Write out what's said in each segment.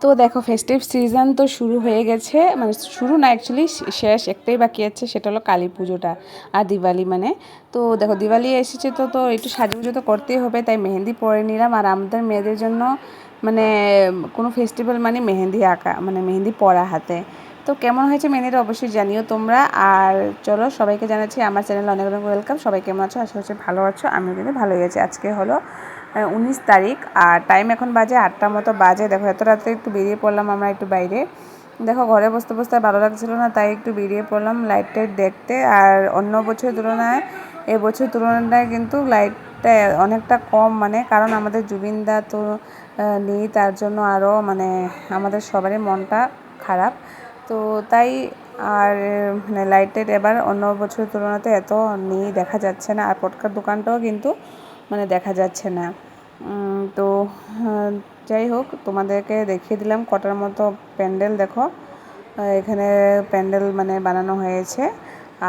তো দেখো festive season তো শুরু হয়ে গেছে। মানে শুরু না অ্যাকচুয়ালি শেষ, একটাই বাকি আছে, সেটা হলো কালী পুজোটা আর দিওয়ালি মানে। তো দেখো, দিওয়ালি এসেছে তো তো একটু সাজুগুজো তো করতেই হবে, তাই মেহেন্দি পরে নিলাম। আর আমাদের মেয়েদের জন্য মানে কোনো ফেস্টিভ্যাল মানে মেহেন্দি আঁকা মানে মেহেন্দি পরা হাতে। তো কেমন হয়েছে মেহেন্দিটা অবশ্যই জানিও তোমরা। আর চলো, সবাইকে জানাচ্ছি, আমার চ্যানেলে অনেক অনেক ওয়েলকাম সবাই কেমন আছো? আশা করছি ভালো আছো। আমিও কিন্তু ভালোই আছি। আজকে হলো উনিশ তারিখ, আর টাইম এখন বাজে আটটা মতো বাজে। দেখো, এত রাত্রে একটু বেরিয়ে পড়লাম আমরা একটু বাইরে। দেখো, ঘরে বসতে বসতে ভালো লাগছিল না, তাই একটু বেরিয়ে পড়লাম লাইট টাইট দেখতে। আর অন্য বছরের তুলনায় এ এবছর তুলনায় কিন্তু লাইটটা অনেকটা কম মানে কারণ আমাদের জুবিনদা তো নেই, তার জন্য আরও মানে আমাদের সবারই মনটা খারাপ। তো তাই আর মানে লাইট টাইট এবার অন্য বছরের তুলনাতে এত নেই, দেখা যাচ্ছে না। আর পটকার দোকানটাও কিন্তু মানে দেখা যাচ্ছে না। তো যাই হোক, তোমাদেরকে দেখিয়ে দিলাম কটার মতো প্যান্ডেল, দেখো। এখানে প্যান্ডেল মানে বানানো হয়েছে।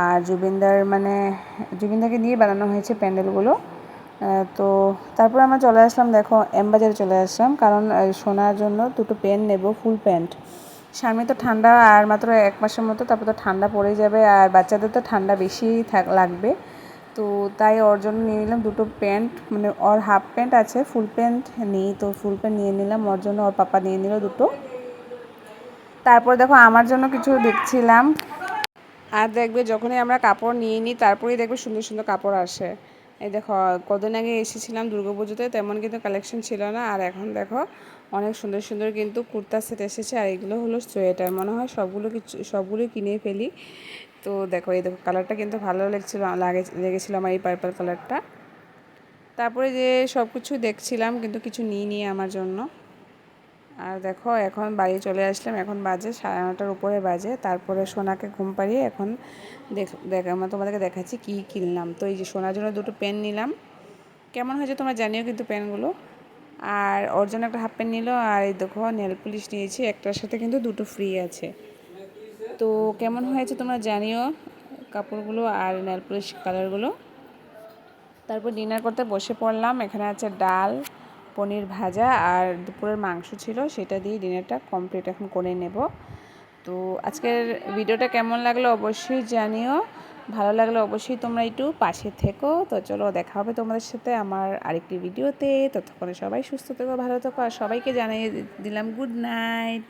আর জুবিনদার মানে জুবিনদাকে নিয়ে বানানো হয়েছে প্যান্ডেলগুলো। তো, তারপর আমরা চলে আসলাম, দেখো, এমবাজারে চলে আসলাম। কারণ শোনার জন্য দুটো পেন নেব, ফুল প্যান্ট। সামনে তো ঠান্ডা, আর মাত্র এক মাসের মতো, তারপর তো ঠান্ডা পড়ে যাবে। আর বাচ্চাদের তো ঠান্ডা বেশি থাক, লাগবে। তো তাই ওর জন্য নিয়ে নিলাম দুটো প্যান্ট মানে ওর হাফ প্যান্ট আছে, ফুল প্যান্ট নেই তো ফুল প্যান্ট নিয়ে নিলাম, ওর জন্য ওর পাপা নিয়ে নিল দুটো। তারপর দেখো আমার জন্য কিছু দেখছিলাম। আর দেখবে যখনই আমরা কাপড় নিয়ে নিই, তারপরেই দেখবে সুন্দর সুন্দর কাপড় আসে। এই দেখো, কদিন আগে এসেছিলাম পুজোতে, তেমন কিন্তু কালেকশন ছিল না। আর এখন দেখো, অনেক সুন্দর সুন্দর কিন্তু কুর্তা সেট এসেছে, আর এগুলো হলো সোয়েটার। মনে হয় সবগুলো কিছু সবগুলো কিনে ফেলি। তো দেখো, এই দেখো কালারটা কিন্তু ভালো লাগছিল, লাগে, লেগেছিলো আমার এই পার্পল কালারটা তারপরে যে সব কিছু দেখছিলাম, কিন্তু কিছু নিয়ে নিয়ে আমার জন্য। আর দেখো, এখন বাড়ি চলে আসলাম, এখন বাজে সাড়ে নটার উপরে বাজে। তারপরে সোনাকে ঘুম পাড়িয়ে এখন দেখ দেখ তোমাদেরকে দেখাচ্ছি কী কিনলাম। তো এই যে সোনার জন্য দুটো পেন নিলাম। কেমন হয়েছে তোমরা জানিও কিন্তু পেনগুলো আর ওর জন্য একটা হাফ প্যান্ট নিল, আর এই দেখো নেল পুলিশ নিয়েছি, একটার সাথে কিন্তু দুটো ফ্রি আছে। তো কেমন হয়েছে তোমরা জানিও, কাপড়গুলো আর নেল পুলিশ কালারগুলো তারপর ডিনার করতে বসে পড়লাম, এখানে আছে ডাল, পনির ভাজা আর দুপুরের মাংস ছিল, সেটা দিয়ে ডিনারটা কমপ্লিট এখন করে নেব। তো আজকের ভিডিওটা কেমন লাগল অবশ্যই জানিও, ভালো লাগলে অবশ্যই তোমরা একটু পাশে থেকো। তো চলো দেখা হবে তোমাদের সাথে আমার আরেকটি ভিডিওতে ততক্ষণে সবাই সুস্থ থেকো, ভালো থেকো আর সবাইকে জানিয়ে দিলাম গুড নাইট